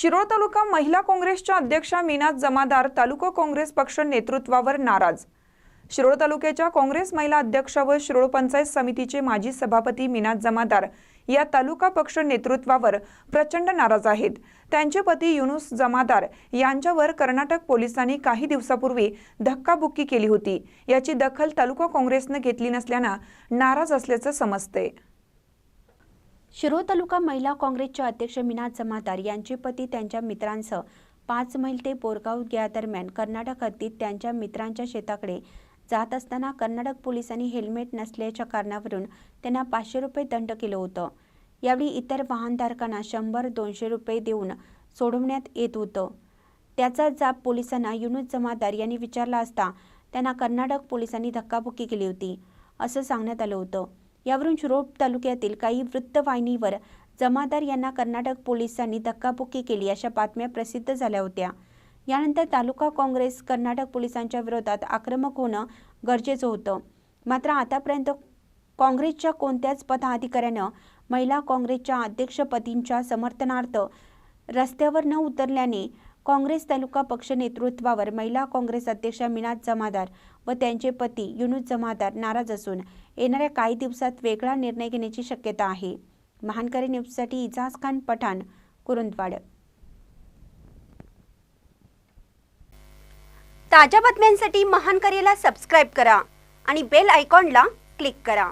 शिरोळ तालुका महिला काँग्रेसच्या अध्यक्षा मीना जमादार तालुका काँग्रेस पक्ष नेतृत्वावर नाराज. शिरोळ तालुक्याच्या काँग्रेस महिला अध्यक्ष व शिरोळ पंचायत समितीचे माजी सभापती मीना जमादार या तालुका पक्ष नेतृत्वावर प्रचंड नाराज आहेत. त्यांचे पती युनुस जमादार यांच्यावर कर्नाटक पोलिसांनी काही दिवसापूर्वी धक्काबुक्की केली होती. याची दखल तालुका काँग्रेसनं घेतली नसल्यानं नाराज असल्याचं समजते शिरोळ तालुका महिला काँग्रेसच्या अध्यक्ष मीना जमादार यांचे पती त्यांच्या मित्रांसह पाच मैल ते बोरगाव या दरम्यान कर्नाटक हद्दीत त्यांच्या मित्रांच्या शेताकडे जात असताना कर्नाटक पोलिसांनी हेल्मेट नसल्याच्या कारणावरून त्यांना पाचशे रुपये दंड केलं होतं. यावेळी इतर वाहनधारकांना शंभर दोनशे रुपये देऊन सोडवण्यात येत होतं. त्याचा जाब पोलिसांना युनुस जमादार यांनी विचारला असता त्यांना कर्नाटक पोलिसांनी धक्काबुक्की केली होती असं सांगण्यात आलं होतं. यावरून शिरोप तालुक्यातील काही वृत्तवाहिनीवर जमादार यांना कर्नाटक पोलिसांनी धक्काबुक्की केली अशा बातम्या प्रसिद्ध झाल्या होत्या. यानंतर तालुका काँग्रेस कर्नाटक पोलिसांच्या विरोधात आक्रमक होणं गरजेचं होतं. मात्र आतापर्यंत काँग्रेसच्या कोणत्याच पदाधिकाऱ्यानं महिला काँग्रेसच्या अध्यक्षपदींच्या समर्थनार्थ रस्त्यावर न उतरल्याने काँग्रेस तालुका पक्ष नेतृत्वावर महिला काँग्रेस अध्यक्षा मिनाज जमादार व त्यांचे पती युनुस जमादार नाराज असून येणाऱ्या काही दिवसात वेगळा निर्णय घेण्याची शक्यता आहे. महानकरी न्यूजसाठी इजाज खान पठाण कुरुंदवाड. ताज्या बातम्यांसाठी महानकरीला सबस्क्राईब करा आणि बेल आयकॉनला क्लिक करा.